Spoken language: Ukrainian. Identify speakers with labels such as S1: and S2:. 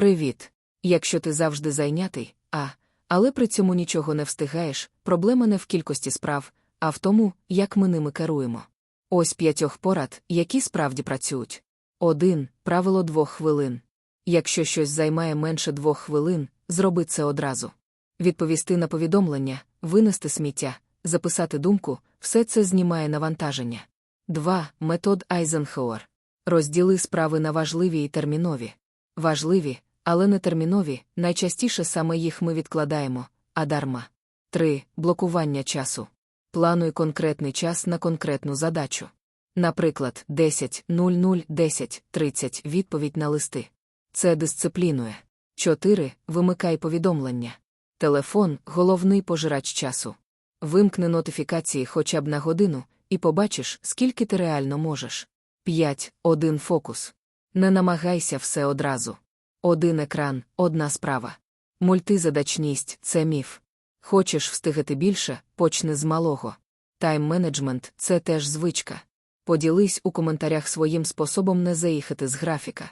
S1: Привіт. Якщо ти завжди зайнятий, а, але при цьому нічого не встигаєш, проблема не в кількості справ, а в тому, як ми ними керуємо. Ось п'ятьох порад, які справді працюють. 1. Правило двох хвилин. Якщо щось займає менше двох хвилин, зроби це одразу. Відповісти на повідомлення, винести сміття, записати думку, все це знімає навантаження. 2. Метод Айзенхоуер. Розділи справи на важливі і термінові. Важливі, але не термінові, найчастіше саме їх ми відкладаємо, а дарма. 3. Блокування часу. Плануй конкретний час на конкретну задачу. Наприклад, 10.00, 10.30 відповідь на листи. Це дисциплінує. 4. Вимикай повідомлення. Телефон головний пожирач часу. Вимкни нотифікації хоча б на годину, і побачиш, скільки ти реально можеш. 5. Один фокус. Не намагайся все одразу. Один екран, одна справа. Мультизадачність це міф. Хочеш встигати більше, почни з малого. Тайм-менеджмент це теж звичка. Поділись у коментарях своїм способом не заїхати з графіка.